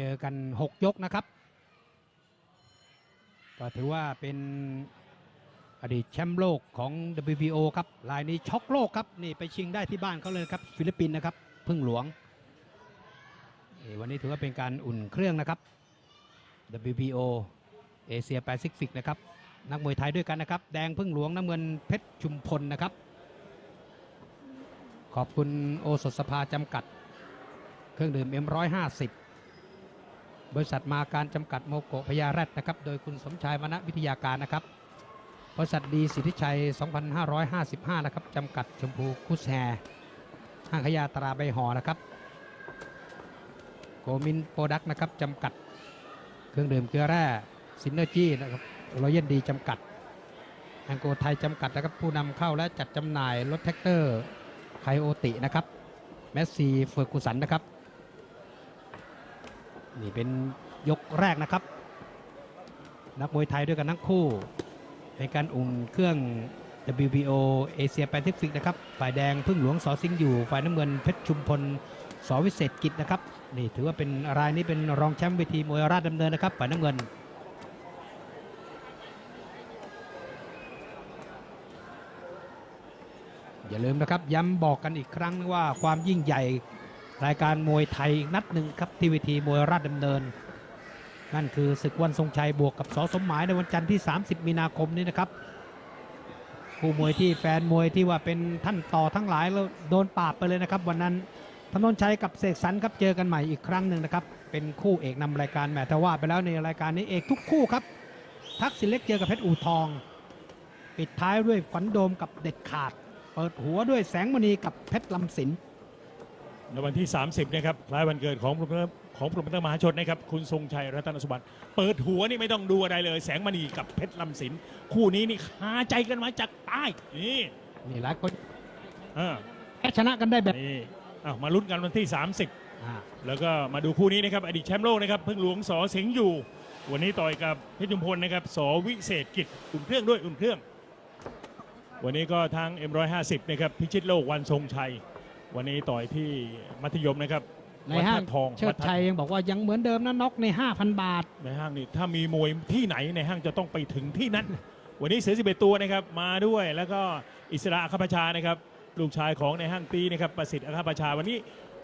เจอกัน 6 ยกนะครับ ก็ถือว่าเป็นอดีตแชมป์โลกของ WBO ครับรายนี้ช็อกโลกครับนี่ไปชิงได้ที่บ้านเขาเลยครับฟิลิปปินส์นะครับพึ่งหลวง วันนี้ถือว่าเป็นการอุ่นเครื่องนะครับ WBO เอเชียแปซิฟิกนะครับนักมวยไทยด้วยกันนะครับ แดงพึ่งหลวงน้ำเงินเพชรชุมพลนะครับ ขอบคุณโอสถสภาจำกัด เครื่องดื่ม M150 บริษัทมาการจำกัดโมโกพญาแรดนะครับ โดยคุณสมชายมณวิทยาการนะครับ บริษัทดีสิทธิชัย 2555 นะครับจำกัดชมพูคุสแฮห้างขยาตราใบห่อนะครับ โกมินโปรดักต์นะครับจำกัด เครื่องดื่มเกลือแร่ซินเนอร์จี้นะครับรอยันดีจำกัดแองโกไทยจำกัดนะครับผู้นำเข้าและจัดจำหน่ายรถแท็กเตอร์ไคโอตินะครับแมสซีเฟอร์กูสันนะครับ นี่เป็นยกแรกนะครับ นักมวยไทยด้วยกันทั้งคู่เป็นการอุ่นเครื่อง WBO เอเชียแปซิฟิกนะครับ ฝ่ายแดงพึ่งหลวงสอสิงห์อยู่ ฝ่ายน้ำเงินเพชรชุมพลสวิเศษกิจนะครับ นี่ถือว่าเป็นรายนี้เป็นรองแชมป์เวทีมวยราชดำเนินนะครับ ฝ่ายน้ำเงิน อย่าลืมนะครับย้ำบอกกันอีกครั้งว่าความยิ่งใหญ่ รายการมวยไทยอีกนัดหนึ่งครับที่เวทีมวยราชดำเนิน นั่นคือศึกวันทรงชัยบวกกับสอสมหมายในวันจันทร์ที่ 30 มีนาคมนี้นะครับคู่มวยที่แฟนมวยที่ว่าเป็นท่านต่อทั้งหลายแล้วโดนปราบไปเลยนะครับ วันนั้นธนนชัยกับเสกสรรครับเจอกันใหม่อีกครั้งหนึ่งนะครับ เป็นคู่เอกนำรายการแหมแต่ว่าไปแล้วในรายการนี้เอกทุกคู่ครับ ทักษิณเล็กเจอกับเพชรอู่ทอง ปิดท้ายด้วยขวัญโดมกับเด็ดขาด เปิดหัวด้วยแสงมณีกับเพชรลำสิน ในวันที่ 30นะครับคล้ายวันเกิดของโปรโมเตอร์ของโปรโมเตอร์มหาชนนะครับคุณทรงชัยรัตนสุบัติเปิดหัวนี่ไม่ต้องดูอะไรเลย แสงมณีกับเพชรลำสินคู่นี้นี่คาใจกันมาจากใต้นี่นี่หลายคนอ่าแพ้ชนะกันได้แบบนี่อ้าวมาลุ้นกันวันที่อ่า30แล้วก็มาดูคู่นี้นะครับอดีตแชมป์โลกนะครับพึ่งหลวงสอสิงห์อยู่ วันนี้ต่อยกับเพชรจุมพลนะครับสอวิเศษกิจอุ่นเครื่องด้วยอุ่นเครื่อง วันนี้ก็ทาง M150 นะครับพิชิตโลกวันทรงชัย วันนี้ต่อยที่มัธยมนะครับในวัดห้าธางตุทองเชิวัดธาตุชัยยังบอกว่ายังเหมือนเดิมนะน็อกใน 5,000 บาท ในห้างนี่ถ้ามีมวยที่ไหนในห้างจะต้องไปถึงที่นั้น วันนี้เสือสิบเอ็ดตัวนะครับมาด้วยแล้วก็อิสระอัครประชานะครับลูกชายของในห้างตีนะครับประสิทธิ์อัครประชาวันนี้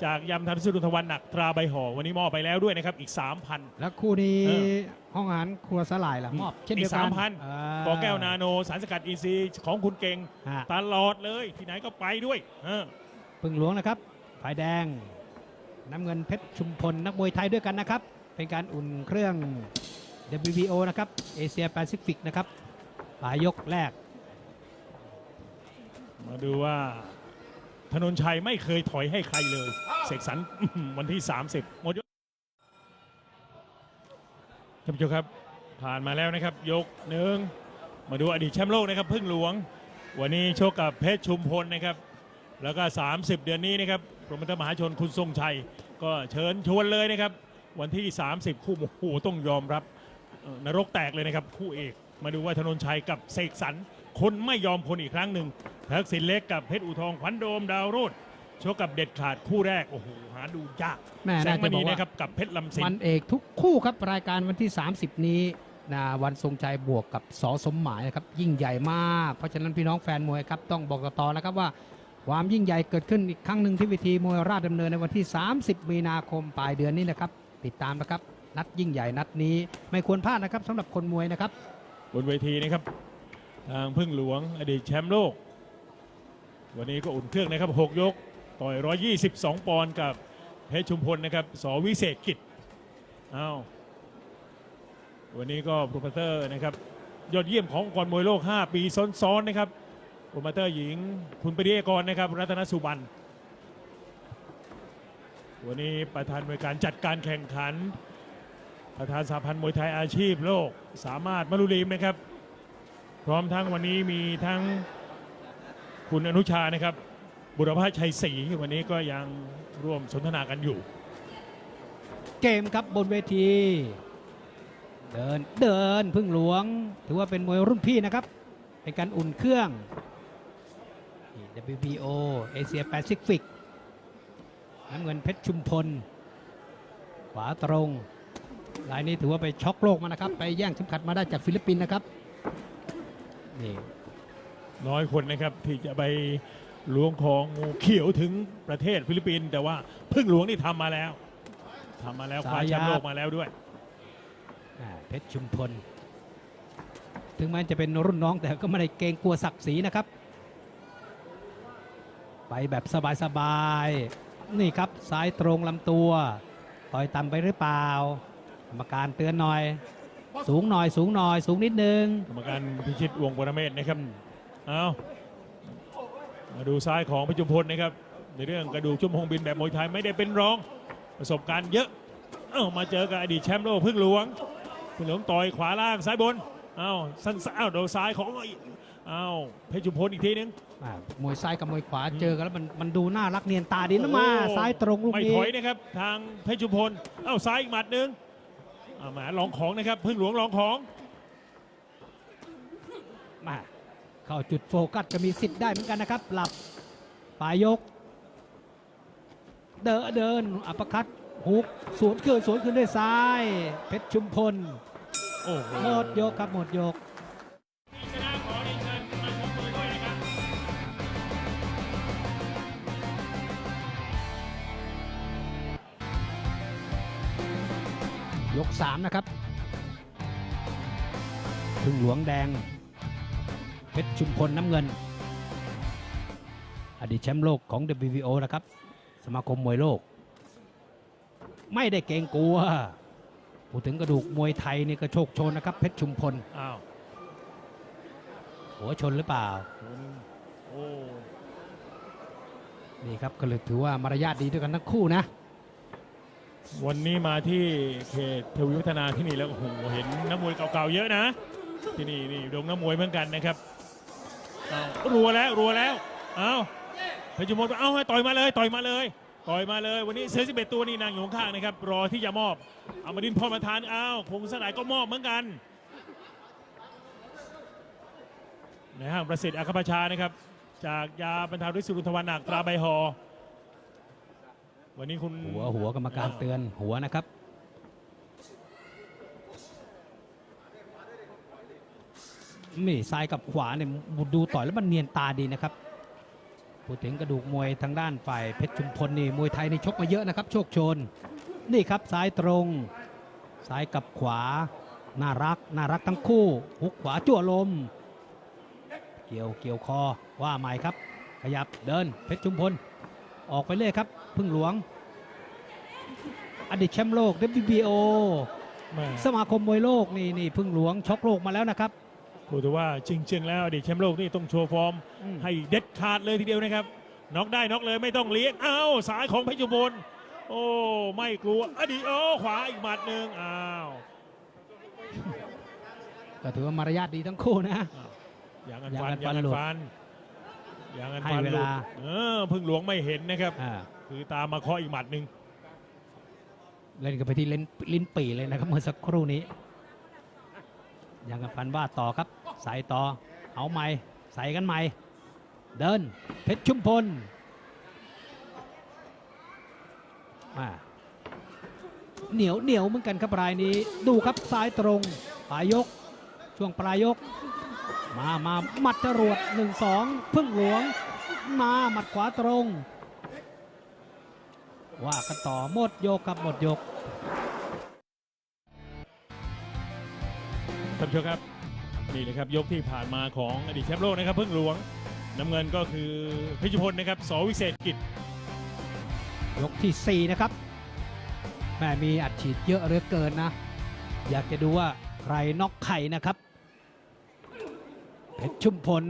จากยำทันสุรุนทวันหนักตราใบห่อวันนี้มอบไปแล้วด้วยนะครับอีก 3,000 แล้วคู่นี้เออ ห้องอาหารครัวสลายล่ะมอบเช่นเดียวอีกกัน3,000เอปอแก้วนาโน สารสกัดอินทรีย์ของคุณเก่ง ฮะตลอดเลย ที่ไหนก็ไปด้วยเออ พึ่งหลวงนะครับฝ่ายแดง น้ำเงินเพชรชุมพลนักมวยไทยด้วยกันนะครับ เป็นการอุ่นเครื่อง WBO นะครับเอเชียแปซิฟิกนะครับปลายยกแรก มาดูว่าธนนชัยไม่เคยถอยให้ใครเลย เสกสรรวันที่ 30หมดยกท่านผู้ชมครับ ผ่านมาแล้วนะครับ ยกหนึ่งมาดูอดีตแชมป์โลกนะครับพึ่งหลวง วันนี้โชกกับเพชรชุมพลนะครับ แล้วก็ 30 เดือนนี้นะครับโปรโมเตอร์มหาชนคุณทรงชัย ก็เชิญชวนเลยนะครับ วันที่ 30 คู่โอ้โหต้องยอมรับเอ่อนรกแตกเลยนะครับ คู่เอกมาดูว่าธนนชัยกับเสกสรรคนไม่ยอมคนอีกครั้งหนึ่งทักษิณเล็กกับเพชรอูทองขวัญโดมดาวโรดโชกกับเด็ดขาดคู่แรก โอ้โห หาดูยากแม่แสน่างมจะบณีอกว่านะครับกับเพชรลำสินวันเอกทุกคู่ครับรายการวันที่ 30 นี้นะวันทรงชัยบวกกับสอสมหมายนะครับยิ่งใหญ่มาก เพราะฉะนั้นพี่น้องแฟนมวยครับต้องบอกต่อๆนะครับว่า ความยิ่งใหญ่เกิดขึ้นอีกครั้งหนึ่งที่เวทีมวยราชดำเนินในวันที่ 30 มีนาคมปลายเดือนนี้นะครับ ติดตามนะครับ นัดยิ่งใหญ่นัดนี้ไม่ควรพลาดนะครับสำหรับคนมวยนะครับ บนเวทีนะครับ ทางพึ่งหลวงอดีตแชมป์โลก วันนี้ก็อุ่นเครื่องนะครับ 6 ยก ต่อย 122 ปอนด์กับเพชรชุมพลนะครับสวิเศษกิจอ้าววันนี้ก็โปรโมเตอร์นะครับยอดเยี่ยมขององค์กรมวยโลก 5 ปีซ้อนๆนะครับ โปรโมเตอร์หญิง คุณปรีเอกรนะครับ รัตนสุบันวันนี้ประธานในวยการจัดการแข่งขัน ประธานสหพันธ์มวยไทยอาชีพโลก สามารถมารุลีมนะครับ พร้อมทั้งวันนี้มีทั้งคุณอนุชานะครับ บุรพชัยศรีวันนี้ก็ยังร่วมสนทนากันอยู่ เกมครับบนเวที เดินเดินพึ่งหลวง ถือว่าเป็นมวยรุ่นพี่นะครับ เป็นการอุ่นเครื่อง WBO เอเชียแปซิฟิกน้ำเงินเพชรชุมพล ขวาตรงรายนี้ถือว่าไปช็อกโลกมานะครับ ไปแย่งเข็มขัดมาได้จากฟิลิปปินส์นะครับนี่น้อยคนนะครับที่จะไปล้วงของงูเขียวถึงประเทศฟิลิปปินส์แต่ว่าพึ่งหลวงนี่ทำมาแล้วทำมาแล้วคว้าแชมป์โลกมาแล้วด้วยอ่าเพชรชุมพล ถึงแม้จะเป็นรุ่นน้องแต่ก็ไม่ได้เกรงกลัวศักดิ์ศรีนะครับ ไปแบบสบายๆ นี่ครับซ้ายตรงลำตัว ต่อยต่ำไปหรือเปล่ากรรมการเตือนหน่อย สูงหน่อยสูงหน่อยสูงนิดนึงกรรมการพิชิตวงปรเมศนะครับเอามาดูซ้ายของพิจุมพลนะครับ ในเรื่องกระดูกชุ่มหงบินแบบมวยไทยไม่ได้เป็นรองประสบการณ์เยอะเอ้ามาเจอกับอดีตแชมป์โลกพึ่งหลวงพึ่งหลวงต่อยขวาล่างซ้ายบนเอ้าสั้นๆเอ้าโดนซ้ายของ อ้าเพชรจุมพลอีกทีนึง อ่ามวยซ้ายกับมวยขวาเจอกันแล้วมันมันดูน่ารักเนียนตาดีนะมา โอ้ซ้ายตรงลูกไม่นี้ถอยนะครับ ทางเพชรจุมพลเอ้าซ้ายอีกหมัดหนึ่งเอามาลองของนะครับพึ่งหลวงลองของ มาเข้าจุดโฟกัสก็มีสิทธิ์ได้เหมือนกันนะครับ หลับปลายยก เดินเดินอัปคัตฮุกสวนขึ้นสวนขึ้นด้วยซ้าย เพชรชุมพลโอ้โหหมดยกครับหมดยก ยก 3 นะครับพึ่งหลวงแดง เพชรชุมพลน้ำเงิน อดีตแชมป์โลกของ WBO นะครับ สมาคมมวยโลก ไม่ได้เกรงกลัวพูดถึงกระดูกมวยไทยนี่ก็โชคโชนนะครับ เพชรชุมพลอ้าวหัวชนหรือเปล่าคุณโอ้นี่ครับก็เลยถือว่ามารยาทดีด้วยกันทั้งคู่นะ วันนี้มาที่เขตทวีวัฒนาที่นี่แล้วโอ้โหเห็นนักมวยเก่าๆเยอะนะ ที่นี่นี่ดงนักมวยเหมือนกันนะครับเอารัวแล้วรัวแล้วเอาเพชรจุมพลเอาให้ต่อยมาเลยต่อยมาเลยต่อยมาเลยวันนี้เสือสิบเอ็ดตัวนี่นางอยู่ข้างนะครับ รอที่จะมอบเอามาดินพรประธานเอาคงสลายก็มอบเหมือนกันในห้างประสิทธิ์อาคาประชานะครับ จากยาบรรเทาด้วยสุรุทวันหนักตราใบหอ วันนี้คุณหัวหัวกรรมการเตือนหัวนะครับ นี่ซ้ายกับขวาเนี่ยดูต่อยแล้วมันเนียนตาดีนะครับพูดถึงกระดูกมวยทางด้านฝ่ายเพชรชุมพลนี่มวยไทยในชกมาเยอะนะครับ โชคชน นี่ครับซ้ายตรง ซ้ายกับขวา น่ารัก น่ารักทั้งคู่หุกขวาจั่วลม เกี่ยวเกี่ยวคอว่าใหม่ครับ ขยับเดินเพชรชุมพล ออกไปเลยครับ พึ่งหลวง อดีตแชมป์โลก WBO แม่สมาคมมวยโลกนี่นี่พึ่งหลวงช็อกโลกมาแล้วนะครับพูดถึงว่าจริงๆแล้วอดีตแชมป์โลกนี่ต้องโชว์ฟอร์มอืมให้เด็ดขาดเลยทีเดียวนะครับน็อกได้น็อกเลยไม่ต้องเลี้ยงอ้าวสายของเพชรจุมพลโอ้ ไม่กลัวอดีตโอ้ขวาอีกหมัดหนึ่งอ้าวก็ถือว่ามารยาทดีทั้งคู่นะ อย่างอันอย่างฟันอันอย่างอันฟัฟันนอ ย่างอันให้ฟันเวหลุดลา เออพึ่งหลวงไม่เห็นนะครับ อ่าคือตามมาเคาะอีกหมัดหนึ่งเล่นกันไปที่ลิ้นลิ้นปี่เลยนะครับเมื่อสักครู่นี้ยังกันพันว่าต่อครับ ใส่ต่อ เอาใหม่ ใส่กันใหม่ เดิน เพชรชุมพลอ่าเหนียวเหนียวเหมือนกันครับรายนี้ ดูครับซ้ายตรงปลายยก ช่วงปลายยก มามาหมัดจรวด1 2พึ่งหลวง มาหมัดขวาตรง ว่ากันต่อหมดโยกครับหมดยกท่านผู้ชมครับนี่เลยครับยกที่ผ่านมาของอดีตแชมป์โลกนะครับ พึ่งหลวงน้ำเงินก็คือพชรจุพลนะครับสวิเศษกิจ ยกที่ 4 นะครับแม่มีอัดฉีดเยอะเหลือเกินนะ อยากจะดูว่าใครน็อกไข่นะครับ ชรชุมพล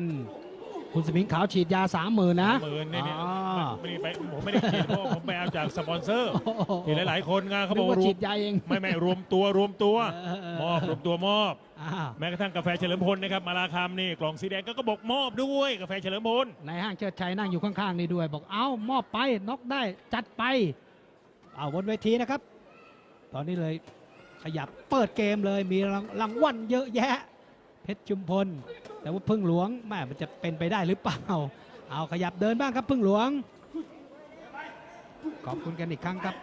คุณสมิงขาวฉีดยาสามหมื่นนะหมื่นเนี่ยเนี่ยอ๋อไม่ได้ไปผมไม่ได้เขียนเพราะว่าผมไปเอาจากสปอนเซอร์โอ้โห เห็นหลาย ๆ คนงานเขาบอกนึว่ารวฉีมดยาเอง ไม่ไม่รวมตัวรวมตัวเออเออ มอบรวมตัวมอบอ้าวแม้กระทั่งกาแฟเฉลิมพลนะครับมาลาคำนี่กล่องสีแดงก็ก็บอกมอบด้วยกาแฟเฉลิมพลในห้างเชิดชัยนั่งอยู่ข้างๆนี่ด้วย บอกเอ้ามอบไปน็อกได้จัดไป เอาบนเวทีนะครับ ตอนนี้เลยขยับเปิดเกมเลยมีรางรางวัลเยอะแยะ เพชรชุมพล แต่ว่าพึ่งหลวงแม่มันจะเป็นไปได้หรือเปล่า เอาขยับเดินบ้างครับพึ่งหลวง ขอบคุณกันอีกครั้งครับ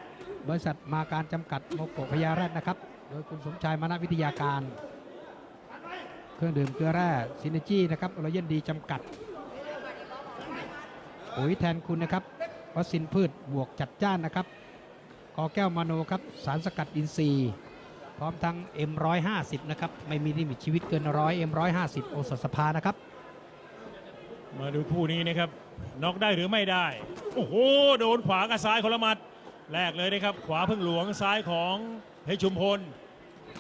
บริษัทมาการจำกัดโมโกพยาแรดนะครับ โดยคุณสมชายมณวิทยาการ เครื่องดื่มเกลือแร่ซินเนจี้นะครับรอยันดีจำกัดปุ๋ยแทนคุณนะครับวัคซีนพืชบวกจัดจ้านนะครับกอแก้วมาโนครับ สารสกัดอินทรีย์ ร้อมทั้ง M150 นะครับ ไม่มีลิมิตชีวิตเกินร้อย M150 โอสถสภานะครับ มาดูคู่นี้นะครับน็อกได้หรือไม่ได้ โอ้โห โดนขวากับซ้ายคนละหมัดแรกเลยนะครับ ขวาพึ่งหลวงซ้ายของเพชรชุมพล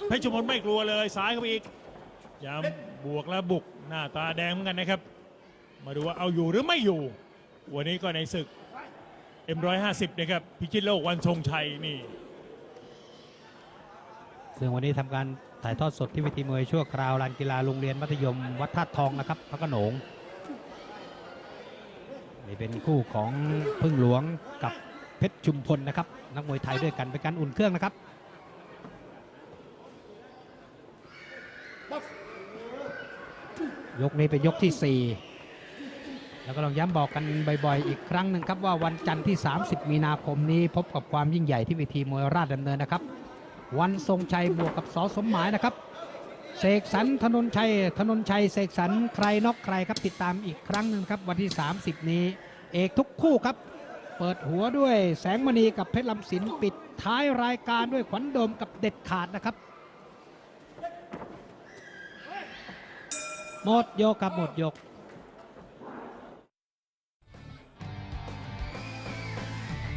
เพชรชุมพลไม่กลัวเลยซ้ายเข้าไปอีกยามบวกแล้วบุกหน้าตาแดงเหมือนกันนะครับ มาดูว่าเอาอยู่หรือไม่อยู่ วันนี้ก็ในศึก M150 นะครับพิชิตโลกวันทรงชัยนี่ ซึ่งวันนี้ทำการถ่ายทอดสดที่เวทีมวยชั่วคราวลานกีฬาโรงเรียนมัธยมวัดธาตุทองนะครับพระโขนงนี่เป็นคู่ของพึ่งหลวงกับเพชรชุมพลนะครับนักมวยไทยด้วยกันเป็นการอุ่นเครื่องนะครับยกนี้เป็นยกที่ 4 แล้วก็ลองย้ำบอกกันบ่อยๆ อีกครั้งหนึ่งครับว่าวันจันทร์ที่ 30 มีนาคมนี้พบกับความยิ่งใหญ่ที่เวทีมวยราชดำเนินนะครับ วันทรงชัยบวกกับสอสมหมายนะครับเสกสรรถนนชัยถนนชัยเสกสรรใครนอกใครครับติดตามอีกครั้งหนึ่งครับวันที่ 30 นี้ เอกทุกคู่ครับ เปิดหัวด้วยแสงมณีกับเพชรลำสินปิดท้ายรายการด้วยขวัญโดมกับเด็ดขาดนะครับหมดโยกครับหมดยก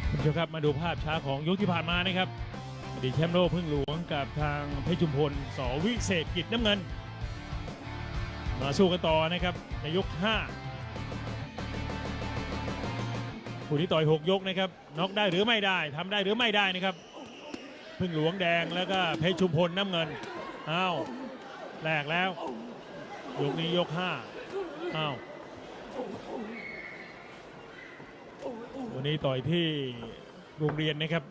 คุณผู้ชมครับมาดูภาพช้าของยกที่ผ่านมานะครับ ดีแชมป์โลกพึ่งหลวงกับทางเพชรจุมพลสวิเศษกิจน้ำเงิน มาสู้กันต่อนะครับในยก5คู่ที่ต่อย 6 ยกนะครับน็อกได้หรือไม่ได้ทำได้หรือไม่ได้นะครับ พึ่งหลวงแดงแล้วก็เพชรชุมพลน้ำเงินอ้าวแรกแล้ว ยกนี้ยก5อ้าววันนี้ต่อยที่โรงเรียนนะครับ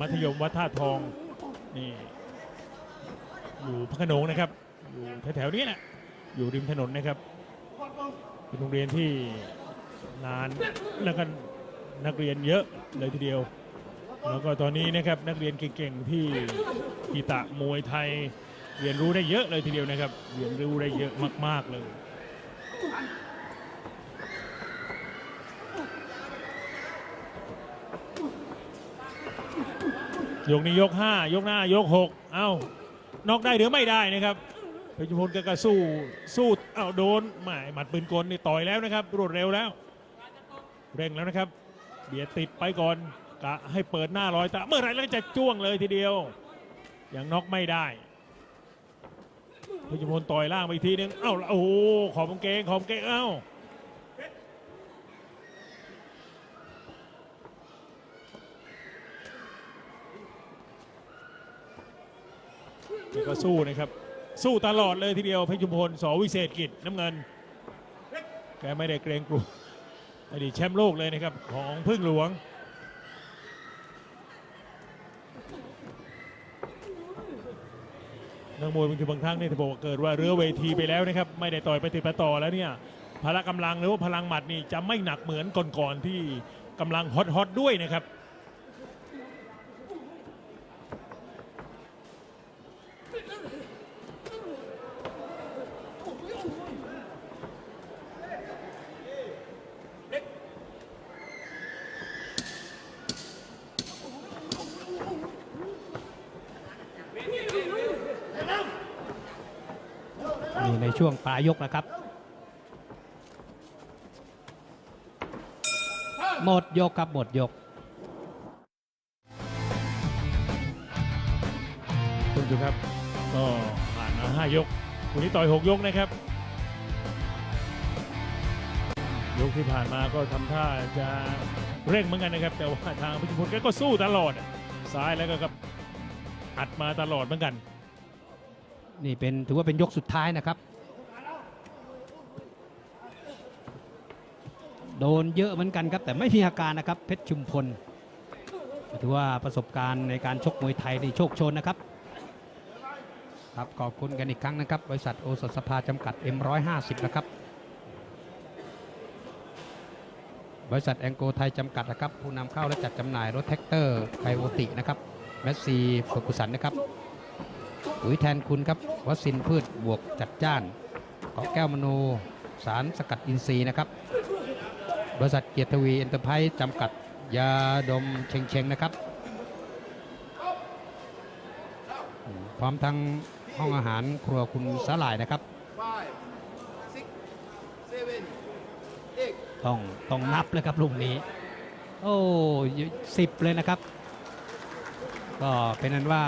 มัธยมวัดท่าทองนี่อยู่พระโขนงนะครับ อยู่แถวๆนี้แหละอยู่ริมถนนนะครับเป็นโรงเรียนที่นานแล้วก็นักเรียนเยอะเลยทีเดียว แล้วก็ตอนนี้นะครับนักเรียนเก่งๆที่กีตะมวยไทยเรียนรู้ได้เยอะเลยทีเดียวนะครับ เรียนรู้ได้เยอะมากๆเลย ยกนี้ยก 5 ยกหน้ายก 6 เอ้านอกได้หรือไม่ได้นะครับเพชรพลก็ก็สู้สู้เอ้าโดนหมายหมัดปืนกลนี่ต่อยแล้วนะครับรวดเร็วแล้ว เร่งแล้วนะครับ เบียดติดไปก่อนกะให้เปิดหน้าลอยตาเมื่อไรแล้วจะจ้วงเลยทีเดียว ยังน็อกไม่ได้เพชรพลต่อยล่างไปอีกทีนึงเอ้าโอ้โหขอบกางเกงขอบกางเกงเอ้า นี่ก็สู้นะครับ สู้ตลอดเลยทีเดียวเพชรชุมพลสวิเศษกิจน้ำเงิน แกไม่ได้เกรงกลัวอดีตแชมป์โลกเลยนะครับ ของพึ่งหลวง นักมวยบางทีบางครั้งเนี่ยถ้าบอกว่าเกิดว่าเรือเวทีไปแล้วนะครับ ไม่ได้ต่อยไปติดปต่อแล้วเนี่ยพละกำลังหรือว่าพลังหมัดนี่จะไม่หนักเหมือนก่อนๆที่กำลังฮอตๆด้วยนะครับ ช่วงปลายยกนะครับ หมดยกครับหมดยกคุณผู้ชมครับก็ผ่านมา5ยกวันนี้ต่อย6ยกนะครับ ยกที่ผ่านมาก็ทำท่าจะเร่งเหมือนกันนะครับ แต่ว่าทางพิชิตพลแกก็สู้ตลอดอะซ้ายแล้วก็กับอัดมาตลอดเหมือนกัน นี่เป็นถือว่าเป็นยกสุดท้ายนะครับ โดนเยอะเหมือนกันครับ แต่ไม่มีอาการนะครับเพชรชุมพลถือว่าประสบการณ์ในการชกมวยไทยในโชคชนนะครับครับขอบคุณกันอีกครั้งนะครับ บริษัทโอสถสภาจำกัด M150 นะครับ บริษัทแองโกไทยจำกัดนะครับ ผู้นำเข้าและจัดจำหน่ายรถแท็กเตอร์ไคโอตินะครับแมสซีฟอร์กุสันนะครับปุ๋ยแทนคุณครับวัคซีนพืชบวกจัดจ้านเกาะแก้วมโนสารสกัดอินทรีย์นะครับ บริษัทเกียรติทวีเอ็นเตอร์ไพรส์จำกัดยาดมเชงเชงนะครับอืมพร้อมทั้งห้องอาหารครัวคุณสาหร่ายนะครับ five, six, seven, eight. ต้องต้องนับเลยครับลูกนี้ โอ้สิบเลยนะครับ ก็เป็นนั้นว่า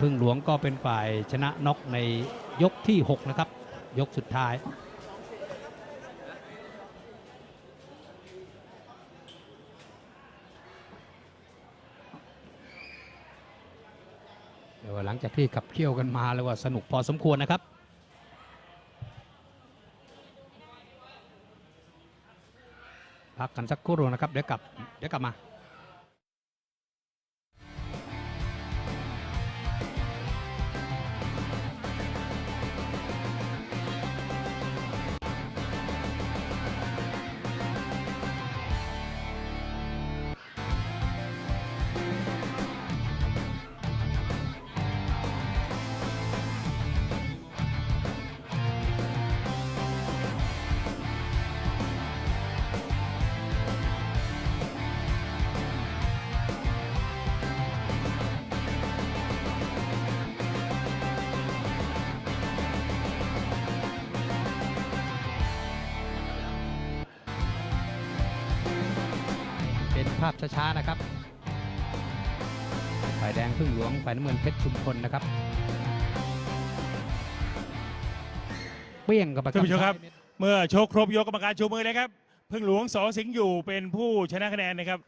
พึ่งหลวงก็เป็นฝ่ายชนะน็อกในยกที่ 6 นะครับ ยกสุดท้าย เดี๋ยวหลั งจากที่ขับเคี่ยวกันมาเลยว่าสนุกพอสมควรนะครับพักกันสักครู่นะครับเดี๋ยวกลับเดี๋ยวกลับมาาพช้าๆนะครับ ฝ่ายแดงพึ่งหลวง ฝ่ายน้ำเงินเพชรชุมพลนะครับ เปี้ยงกับท่านผู้ชมครับ เมื่อโชคครบยกกรรมการชูมือนะครับ พึ่งหลวงสอสิงห์อยู่เป็นผู้ชนะคะแนนนะครับ